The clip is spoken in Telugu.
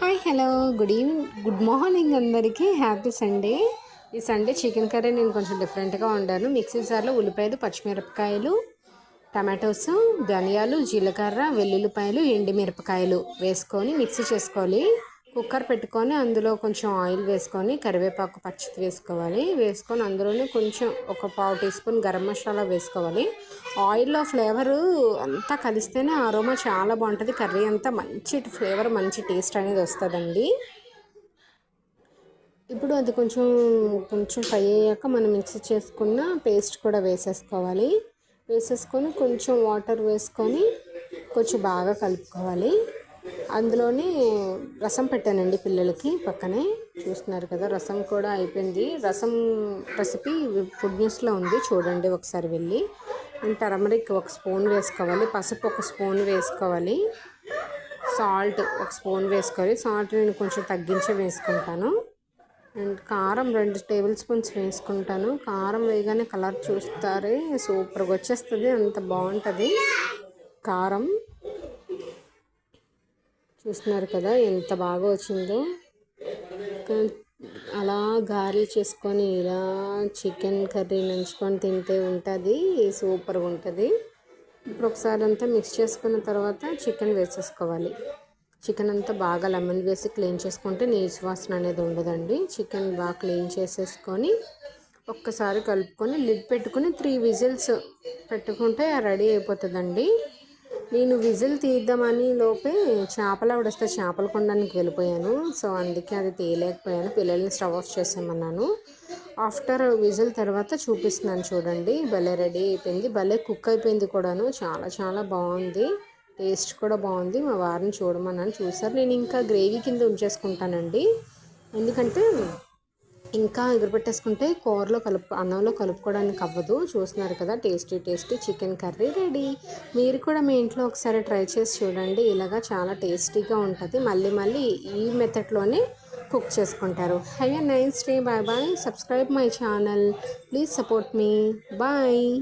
Hi hello good evening good morning అందరికీ. హ్యాపీ సండే ఈ సండే చికెన్ కర్రీ నేను కొంచెం డిఫరెంట్గా వండాను. మిక్సీ జార్లో ఉల్లిపాయలు పచ్చిమిరపకాయలు టమాటోస్ ధనియాలు జీలకర్ర వెల్లుల్లిపాయలు ఎండిమిరపకాయలు వేసుకొని మిక్సీ చేసుకోవాలి. కుక్కర్ పెట్టుకొని అందులో కొంచెం ఆయిల్ వేసుకొని కరివేపాకు పచ్చిది వేసుకోవాలి. వేసుకొని అందులోనే కొంచెం ఒక పావు టీ స్పూన్ గరం మసాలా వేసుకోవాలి. ఆయిల్లో ఫ్లేవరు అంతా కలిస్తేనే ఆరోమా చాలా బాగుంటుంది. కర్రీ అంతా మంచి ఫ్లేవర్ మంచి టేస్ట్ అనేది వస్తుందండి. ఇప్పుడు అది కొంచెం కొంచెం ఫ్రై అయ్యాక మనం మిక్స్ చేసుకున్న పేస్ట్ కూడా వేసేసుకోవాలి. వేసేసుకొని కొంచెం వాటర్ వేసుకొని కొంచెం బాగా కలుపుకోవాలి. అందులోని రసం పెట్టానండి పిల్లలకి పక్కనే. చూస్తున్నారు కదా రసం కూడా అయిపోయింది. రసం రెసిపీ ఫుడ్ న్యూస్లో ఉంది చూడండి ఒకసారి వెళ్ళి. అండ్ టర్మరిక్ ఒక స్పూన్ వేసుకోవాలి పసుపు ఒక స్పూన్ వేసుకోవాలి సాల్ట్ ఒక స్పూన్ వేసుకోవాలి. సాల్ట్ నేను కొంచెం తగ్గించి వేసుకుంటాను. అండ్ కారం రెండు టేబుల్ స్పూన్స్ వేసుకుంటాను. కారం వేయగానే కలర్ చూస్తారే సూపర్గా వచ్చేస్తుంది అంత బాగుంటుంది. కారం చూస్తున్నారు కదా ఎంత బాగా వచ్చిందో. అలా గారెలు చేసుకొని ఇలా చికెన్ కర్రీ నంచుకొని తింటే ఉంటుంది సూపర్గా ఉంటుంది. ఇప్పుడు ఒకసారి అంతా మిక్స్ చేసుకున్న తర్వాత చికెన్ వేసేసుకోవాలి. చికెన్ అంతా బాగా లెమన్ వేసి క్లీన్ చేసుకుంటే నీచు వాసన అనేది ఉండదండి. చికెన్ బాగా క్లీన్ చేసేసుకొని ఒక్కసారి కలుపుకొని లిడ్ పెట్టుకుని త్రీ విజిల్స్ పెట్టుకుంటే రెడీ అయిపోతుందండి. నేను విజిల్ తీద్దామని లోపే చేపలు ఆవిడ చేపల చేపలు కొనడానికి వెళ్ళిపోయాను. సో అందుకే అది తీయలేకపోయాను. పిల్లల్ని స్టవ్ ఆఫ్ చేసేయమన్నాను. ఆఫ్టర్ విజిల్ తర్వాత చూపిస్తున్నాను చూడండి. భలే రెడీ అయిపోయింది. భలే కుక్ అయిపోయింది కూడాను. చాలా చాలా బాగుంది. టేస్ట్ కూడా బాగుంది. మా వారిని చూడమన్నాను. చూసారు? నేను ఇంకా గ్రేవీ కింద ఉంచేసుకుంటానండి. ఎందుకంటే ఇంకా ఎగురుపెట్టేసుకుంటే కూరలో కలుపు అన్నంలో కలుపుకోవడానికి అవ్వదు. చూస్తున్నారు కదా tasty tasty chicken curry ready. మీరు కూడా మీ ఇంట్లో ఒకసారి ట్రై చేసి చూడండి. ఇలాగా చాలా టేస్టీగా ఉంటుంది. మళ్ళీ మళ్ళీ ఈ మెథడ్లోనే కుక్ చేసుకుంటారు. Have a nice day. Bye bye. Subscribe my channel. Please support me bye